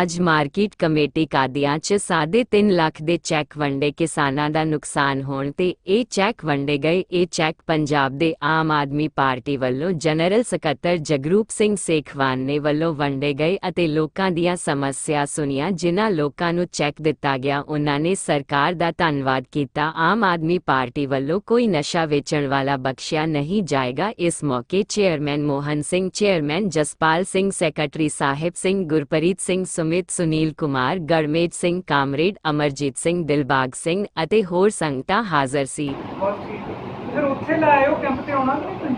ਅੱਜ market committee Qadian 'ਚ ਸਾਢੇ ਤਿੰਨ ਲੱਖ ਦੇ ਚੈੱਕ ਵੰਡੇ ਕਿਸਾਨਾਂ ਦਾ ਨੁਕਸਾਨ ਹੋਣ ਤੇ ਇਹ ਚੈੱਕ ਵੰਡੇ ਗਏ। ਇਹ ਚੈੱਕ ਪੰਜਾਬ ਦੇ ਆਮ ਆਦਮੀ ਪਾਰਟੀ ਵੱਲੋਂ ਜਨਰਲ ਸਕੱਤਰ ਜਗਰੂਪ ਸਿੰਘ ਸੇਖਵਾਨ ਨੇ ਵੱਲੋਂ ਵੰਡੇ ਗਏ ਅਤੇ ਲੋਕਾਂ ਦੀਆਂ ਸਮੱਸਿਆ ਸੁਣੀਆਂ, ਜਿਨ੍ਹਾਂ ਲੋਕਾਂ ਨੂੰ ਚੈੱਕ ਦਿੱਤਾ ਗਿਆ। ਉਹਨਾਂ ਨੇ ਸਰਕਾਰ ਦਾ ਧੰਨਵਾਦ ਕੀਤਾ। ਆਮ ਆਦਮੀ ਪਾਰਟੀ ਵੱਲੋਂ ਕੋਈ ਨਸ਼ਾ ਵੇਚਣ ਵਾਲਾ ਬਖਸ਼ਿਆ ਨਹੀਂ ਜਾਏਗਾ। ਇਸ ਮੌਕੇ chairman Mohan Singh, chairman Jaspal Singh, secretary Sahib Singh, Gurpreet Singh Sumit Sunil Kumar Garmej Singh comrade Amarjeet Singh Dilbag Singh ਅਤੇ ਹੋਰ ਸੰਗਤਾਂ ਹਾਜ਼ਰ ਸੀ। ਬਸ ਠੀਕ ਹੈ। ਫਿਰ ਉੱਥੇ ਲੈ ਆਇਓ ਕੈਂਪ ਤੇ ਆਉਣਾ ਕਿ ਨਹੀਂ ਤੁਸੀਂ?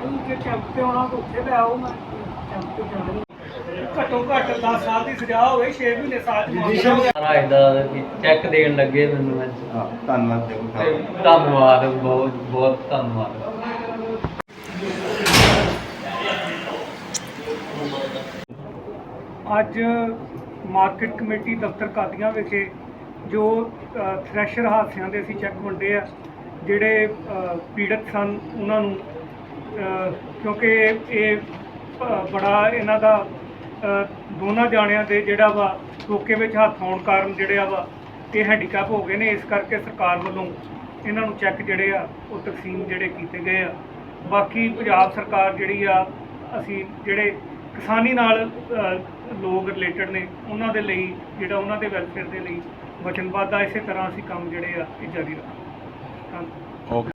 ਨਹੀਂ ਜੇ ਕੈਂਪ ਤੇ ਆਉਣਾ ਤਾਂ ਉੱਥੇ ਲੈ ਆਓ ਮੈਂ ਕੈਂਪ ਤੇ ਜਾਣਾ ਨਹੀਂ। ਘੱਟੋ ਘੱਟ 10 ਸਾਲ ਦੀ ਸਜ਼ਾ ਹੋਵੇ 6 ਮਹੀਨੇ ਸਾਲ ਚ ਜੁਡੀਸ਼ੀਅਲ ਮਹਾਰਾਜ ਦਾ ਵੀ ਚੈੱਕ ਦੇਣ ਲੱਗੇ ਮੈਨੂੰ ਅੱਜ। ਹਾਂ ਧੰਨਵਾਦ ਦੇਵੋ ਤੇ ਧੰਨਵਾਦ ਬਹੁਤ ਬਹੁਤ ਧੰਨਵਾਦ। ਅੱਜ ਮਾਰਕੀਟ ਕਮੇਟੀ ਦਫ਼ਤਰ ਕਾਦੀਆਂ ਵਿਖੇ ਜੋ ਅ, ਥ੍ਰੈਸ਼ਰ ਹਾਦਸਿਆਂ ਦੇ ਅਸੀਂ ਚੈੱਕ ਵੰਡੇ ਆ ਜਿਹੜੇ ਪੀੜਤ ਸਨ ਉਹਨਾਂ ਨੂੰ ਕਿਉਂਕਿ ਇਹ ਬੜਾ ਇਹਨਾਂ ਦਾ ਦੋਨਾਂ ਜਾਣਿਆਂ ਦੇ ਜਿਹੜਾ ਵਾ ਟੋਕੇ ਵਿੱਚ ਹੱਥ ਆਉਣ ਕਾਰਨ ਜਿਹੜੇ ਆ ਵਾ ਇਹ ਹੈਂਡੀਕੈਪ ਹੋ ਗਏ ਨੇ ਇਸ ਕਰਕੇ ਸਰਕਾਰ ਵੱਲੋਂ ਇਹਨਾਂ ਨੂੰ ਚੈੱਕ ਜਿਹੜੇ ਆ ਉਹ ਤਕਸੀਮ ਜਿਹੜੇ ਕੀਤੇ ਗਏ ਆ। ਬਾਕੀ ਪੰਜਾਬ ਸਰਕਾਰ ਜਿਹੜੀ ਆ, ਅਸੀਂ ਜਿਹੜੇ ਕਿਸਾਨੀ ਨਾਲ ਲੋਕ ਰਿਲੇਟਡ ਨੇ, ਉਹਨਾਂ ਦੇ ਲਈ, ਜਿਹੜਾ ਉਹਨਾਂ ਦੇ ਵੈਲਫੇਅਰ ਦੇ ਲਈ ਵਚਨਬੱਧ ਆ, ਇਸੇ ਤਰ੍ਹਾਂ ਅਸੀਂ ਕੰਮ ਜਿਹੜੇ ਆ, ਇਹ ਜਾਰੀ ਰੱਖਾਂਗੇ। ਓਕੇ